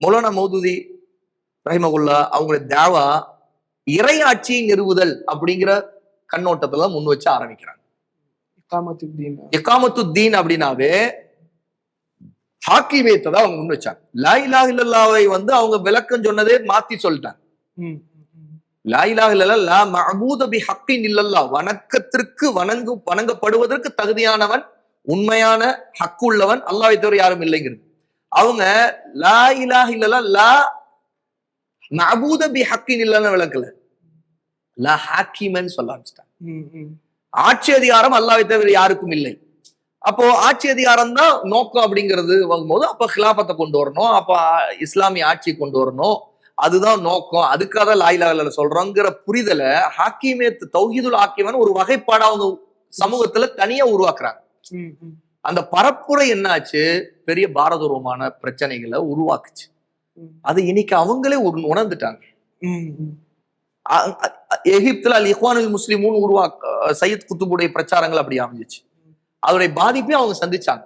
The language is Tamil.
மௌலானா மௌதுதி ரஹிமகுல்லா அவங்களுடைய தேவா இறையாட்சியை நிறுவுதல் அப்படிங்கிற கண்ணோட்டத்துல முன் வச்சு ஆரம்பிக்கிறாங்க. இக்காமத்துத்தீன். எக்காமத்து தீன் அப்படின்னாவே ஹாக்கிமேத்தை தான் அவங்க முன் வச்சாங்க. லா இலாஹ இல்லல்லாவை வந்து அவங்க விளக்கம் சொன்னதே மாத்தி சொல்லிட்டாங்க. ம், ம், ம். லா இலாஹ இல்லல்லா லா மஅபூத பி ஹக்கின் இல்லல்லா வணக்கத்திற்கு வணங்கு வணங்கப்படுவதற்கு தகுதியானவன் உண்மையான ஹக்கு உள்ளவன் அல்லாஹ்வை தவிர யாரும் இல்லைங்கிறது. அவங்க லா இலாஹ இல்லல்லா லா மஅபூத பி ஹக்கின் இல்லன்னு விளக்கல. லா ஹாக்கிமன் சொல்ல ஆரம்பிச்சிட்டாங்க. ஆட்சி அதிகாரம் அல்லாஹ்வை தவிர யாருக்கும் இல்லை. அப்போ ஆட்சி அதிகாரம் தான் நோக்கம் அப்படிங்கிறது வாங்கும்போது அப்ப ஹிலாபத்தை கொண்டு வரணும் அப்ப இஸ்லாமிய ஆட்சி கொண்டு வரணும். அதுதான் நோக்கம். அதுக்காக தான் லாயிலாக சொல்றோங்கிற புரிதலை ஹாக்கிமேத் தௌஹீதுல் ஹாக்கிமன் ஒரு வகைப்பாடா அவங்க சமூகத்துல தனியா உருவாக்குறாங்க. அந்த பரப்புரை என்னாச்சு? பெரிய பாரதூரமான பிரச்சனைகளை உருவாக்குச்சு. அது இன்னைக்கு அவங்களே உண- உணர்ந்துட்டாங்க. எகிப்துல அல் இஹ்வானுல் முஸ்லிமுன் உருவாக்க சையத் குத்துபுடைய பிரச்சாரங்கள் அப்படி அமைஞ்சிச்சு. அதோடைய பாதிப்பையும் அவங்க சந்திச்சாங்க.